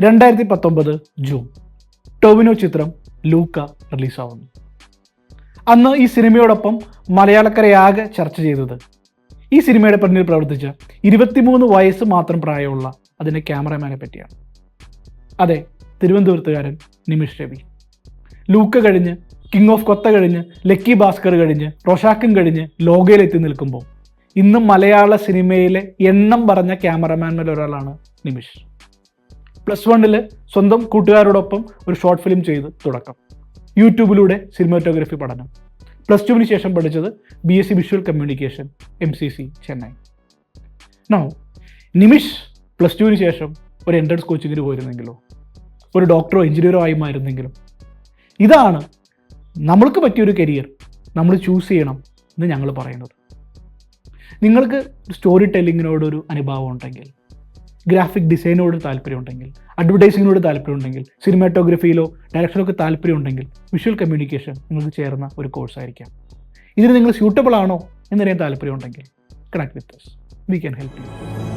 രണ്ടായിരത്തി പത്തൊമ്പത് ജൂൺ. ടൊവിനോ ചിത്രം ലൂക്ക റിലീസാവുന്നു. അന്ന് ഈ സിനിമയോടൊപ്പം മലയാളക്കരയാകെ ചർച്ച ചെയ്തത്. ഈ സിനിമയുടെ പിന്നിൽ പ്രവർത്തിച്ച ഇരുപത്തിമൂന്ന് വയസ്സ് മാത്രം പ്രായമുള്ള അതിന്റെ ക്യാമറമാനെ പറ്റിയാണ്. അതെ തിരുവനന്തപുരത്തുകാരൻ നിമിഷ് രവി. ലൂക്ക കഴിഞ്ഞ് കിങ് ഓഫ് കൊത്ത കഴിഞ്ഞ് ലക്കി ഭാസ്കർ കഴിഞ്ഞ് റൊഷാക്കും കഴിഞ്ഞ് ലോകയിലെത്തി നിൽക്കുമ്പോൾ ഇന്നും മലയാള സിനിമയിലെ എണ്ണം പറഞ്ഞ ക്യാമറമാൻമാരിൽ ഒരാളാണ് നിമിഷ്. പ്ലസ് വണ്ണിൽ സ്വന്തം കൂട്ടുകാരോടൊപ്പം ഒരു ഷോർട്ട് ഫിലിം ചെയ്ത് തുടക്കം. യൂട്യൂബിലൂടെ സിനിമാറ്റോഗ്രഫി പഠനം. പ്ലസ് ടുവിന് ശേഷം പഠിച്ചത് B S C visual communication M C C Chennai no Nimish plus ടുവിന് ശേഷം ഒരു എൻട്രൻസ് കോച്ചിങ്ങിന് പോയിരുന്നെങ്കിലോ? ഒരു ഡോക്ടറോ എഞ്ചിനീയറോ ആയി മാറുന്നെങ്കിലും? ഇതാണ് നമ്മൾക്ക് പറ്റിയൊരു കരിയർ നമ്മൾ ചൂസ് ചെയ്യണം എന്ന് ഞങ്ങൾ പറയുന്നത്. നിങ്ങൾക്ക് സ്റ്റോറി ടെല്ലിങ്ങിനോടൊരു അനുഭാവം ഉണ്ടെങ്കിൽ ഗ്രാഫിക് ഡിസൈനോട് താല്പര്യമുണ്ടെങ്കിൽ അഡ്വർടൈസിങ്ങിനോട് താല്പര്യമുണ്ടെങ്കിൽ സിനിമാറ്റോഗ്രഫിയിലോ ഡയറക്ഷനൊക്കെ താല്പര്യമുണ്ടെങ്കിൽ വിഷ്വൽ കമ്മ്യൂണിക്കേഷൻ നിങ്ങൾക്ക് ചേർന്ന ഒരു കോഴ്സായിരിക്കാം ഇതിന് നിങ്ങൾ സ്യൂട്ടബിൾ ആണോ എന്നറിയാൻ താല്പര്യമുണ്ടെങ്കിൽ connect with we can help you